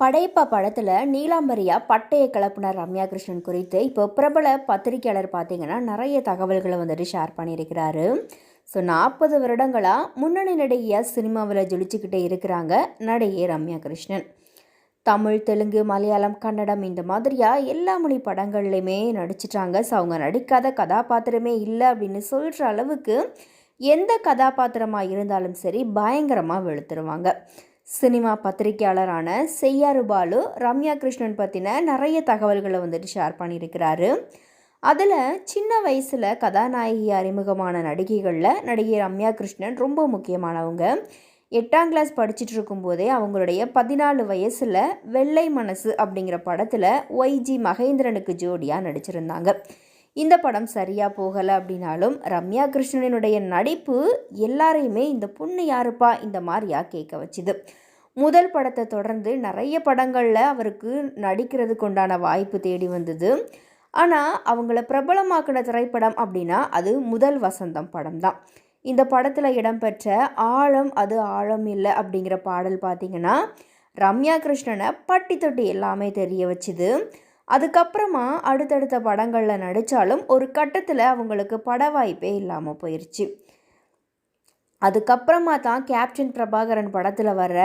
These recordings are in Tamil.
படைப்பா படத்தில் நீலாம்பரியா பட்டைய கிளப்புனர் ரம்யா கிருஷ்ணன் குறித்து இப்போ பிரபல பத்திரிகையாளர் பார்த்தீங்கன்னா நிறைய தகவல்களை வந்துட்டு ஷேர் பண்ணியிருக்கிறாரு. ஸோ நாற்பது வருடங்களாக முன்னணி நடிகையாக சினிமாவில் ஜொலிச்சுக்கிட்டே இருக்கிறாங்க நடிகை ரம்யா கிருஷ்ணன் தமிழ் தெலுங்கு மலையாளம் கன்னடம் இந்த மாதிரியாக எல்லா மொழி படங்கள்லையுமே நடிச்சிட்டாங்க. ஸோ அவங்க நடிக்காத கதாபாத்திரமே இல்லை அப்படின்னு சொல்கிற அளவுக்கு எந்த கதாபாத்திரமாக இருந்தாலும் சரி பயங்கரமாக வெளுத்துருவாங்க. சினிமா பத்திரிகையாளரான செய்யாறு பாலு ரம்யா கிருஷ்ணன் பற்றின நிறைய தகவல்களை வந்துட்டு ஷேர் பண்ணியிருக்கிறாரு. அதில் சின்ன வயசில் கதாநாயகி அறிமுகமான நடிகைகளில் நடிகை ரம்யா கிருஷ்ணன் ரொம்ப முக்கியமானவங்க. எட்டாம் கிளாஸ் படிச்சுட்டு இருக்கும்போதே அவங்களுடைய பதினாலு வயசில் வெள்ளை மனசு அப்படிங்கிற படத்தில் ஒய்ஜி மகேந்திரனுக்கு ஜோடியாக நடிச்சிருந்தாங்க. இந்த படம் சரியாக போகலை அப்படின்னாலும் ரம்யா கிருஷ்ணனுடைய நடிப்பு எல்லாரையுமே இந்த பொண்ணு யாருப்பா இந்த மாதிரியா கேட்க வச்சுது. முதல் படத்தை தொடர்ந்து நிறைய படங்களில் அவருக்கு நடிக்கிறதுக்கு உண்டான வாய்ப்பு தேடி வந்தது. ஆனால் அவங்கள பிரபலமாக்கின திரைப்படம் அப்படின்னா அது முதல் வசந்தம் படம் தான் இந்த படத்தில் இடம்பெற்ற ஆழம் அது ஆழம் இல்லை அப்படிங்கிற பாடல் பார்த்தீங்கன்னா ரம்யா கிருஷ்ணனை பட்டி தொட்டி எல்லாமே தெரிய வச்சுது. அதுக்கப்புறமா அடுத்தடுத்த படங்களில் நடித்தாலும் ஒரு கட்டத்தில் அவங்களுக்கு பட வாய்ப்பே இல்லாமல் போயிடுச்சு அதுக்கப்புறமா தான் கேப்டன் பிரபாகரன் படத்தில் வர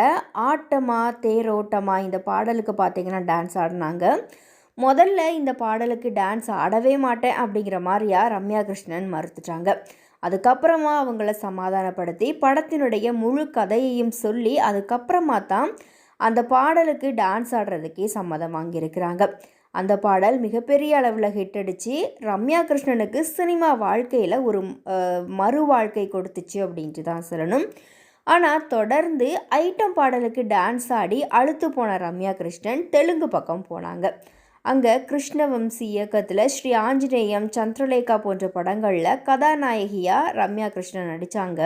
ஆட்டமா தேரோட்டமா இந்த பாடலுக்கு பார்த்தீங்கன்னா டான்ஸ் ஆடினாங்க. முதல்ல இந்த பாடலுக்கு டான்ஸ் ஆடவே மாட்டேன் அப்படிங்கிற மாதிரியா ரம்யா கிருஷ்ணன் மறுத்துட்டாங்க. அதுக்கப்புறமா அவங்கள சமாதானப்படுத்தி படத்தினுடைய முழு கதையையும் சொல்லி அதுக்கப்புறமா தான் அந்த பாடலுக்கு டான்ஸ் ஆடுறதுக்கே சம்மதம் வாங்கியிருக்கிறாங்க. அந்த பாடல் மிகப்பெரிய அளவில் ஹிட் அடித்து ரம்யா கிருஷ்ணனுக்கு சினிமா வாழ்க்கையில் ஒரு மறு வாழ்க்கை கொடுத்துச்சு அப்படின்ட்டு தான் சொல்லணும். ஆனால் தொடர்ந்து ஐட்டம் பாடலுக்கு டான்ஸ் ஆடி அழுத்து போன ரம்யா கிருஷ்ணன் தெலுங்கு பக்கம் போனாங்க. அங்கே கிருஷ்ணவம்சி இயக்கத்தில் ஸ்ரீ ஆஞ்சநேயம் சந்திரலேகா போன்ற படங்களில் கதாநாயகியாக ரம்யா கிருஷ்ணன் நடித்தாங்க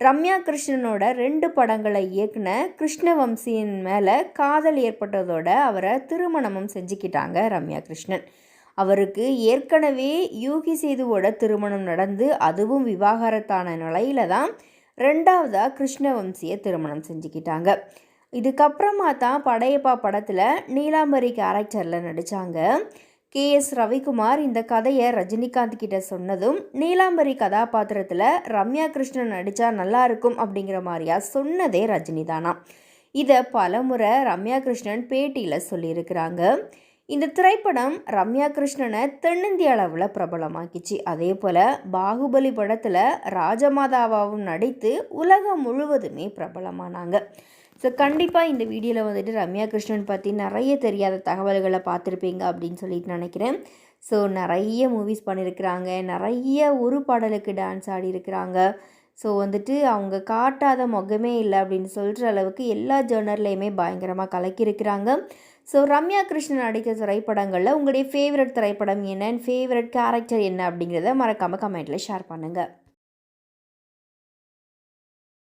ரம்யா கிருஷ்ணனோட ரெண்டு படங்களை இயக்குன கிருஷ்ணவம்சியின் மேலே காதல் ஏற்பட்டதோட அவரை திருமணமும் செஞ்சுக்கிட்டாங்க ரம்யா கிருஷ்ணன் அவருக்கு ஏற்கனவே யூகி சேதுவோட திருமணம் நடந்து அதுவும் விவாகரத்தான நிலையில தான் ரெண்டாவதாக கிருஷ்ணவம்சியை திருமணம் செஞ்சுக்கிட்டாங்க. இதுக்கப்புறமா தான் படையப்பா படத்தில் நீலாம்பரி கேரக்டரில் நடித்தாங்க கே எஸ் ரவிக்குமார் இந்த கதையை ரஜினிகாந்த் கிட்ட சொன்னதும் நீலாம்பரி கதாபாத்திரத்தில் ரம்யா கிருஷ்ணன் நடித்தா நல்லா இருக்கும் அப்படிங்கிற மாதிரியா சொன்னதே ரஜினி தானா? இதை பலமுறை ரம்யா கிருஷ்ணன் பேட்டியில் சொல்லியிருக்கிறாங்க. இந்த திரைப்படம் ரம்யா கிருஷ்ணனை தென்னிந்திய அளவில் பிரபலமாக்கிச்சு. அதே போல் பாகுபலி படத்தில் ராஜமாதாவாவும் நடித்து உலகம் முழுவதுமே பிரபலமானாங்க. ஸோ கண்டிப்பாக இந்த வீடியோவில் வந்துட்டு ரம்யா கிருஷ்ணன் பற்றி நிறைய தெரியாத தகவல்களை பார்த்துருப்பீங்க அப்படின்னு சொல்லிட்டு நினைக்கிறேன். ஸோ நிறைய மூவிஸ் பண்ணியிருக்கிறாங்க நிறைய ஒரு பாடலுக்கு டான்ஸ் ஆடி இருக்கிறாங்க. ஸோ வந்துட்டு அவங்க காட்டாத முகமே இல்லை அப்படின்னு சொல்கிற அளவுக்கு எல்லா ஜேர்னர்லேயுமே பயங்கரமாக கலக்கியிருக்கிறாங்க. ஸோ ரம்யா கிருஷ்ணன் நடித்த திரைப்படங்களில் உங்களுடைய ஃபேவரட் திரைப்படம் என்னன்னு ஃபேவரட் கேரக்டர் என்ன அப்படிங்கிறத மறக்காமல் கமெண்ட்டில் ஷேர் பண்ணுங்கள்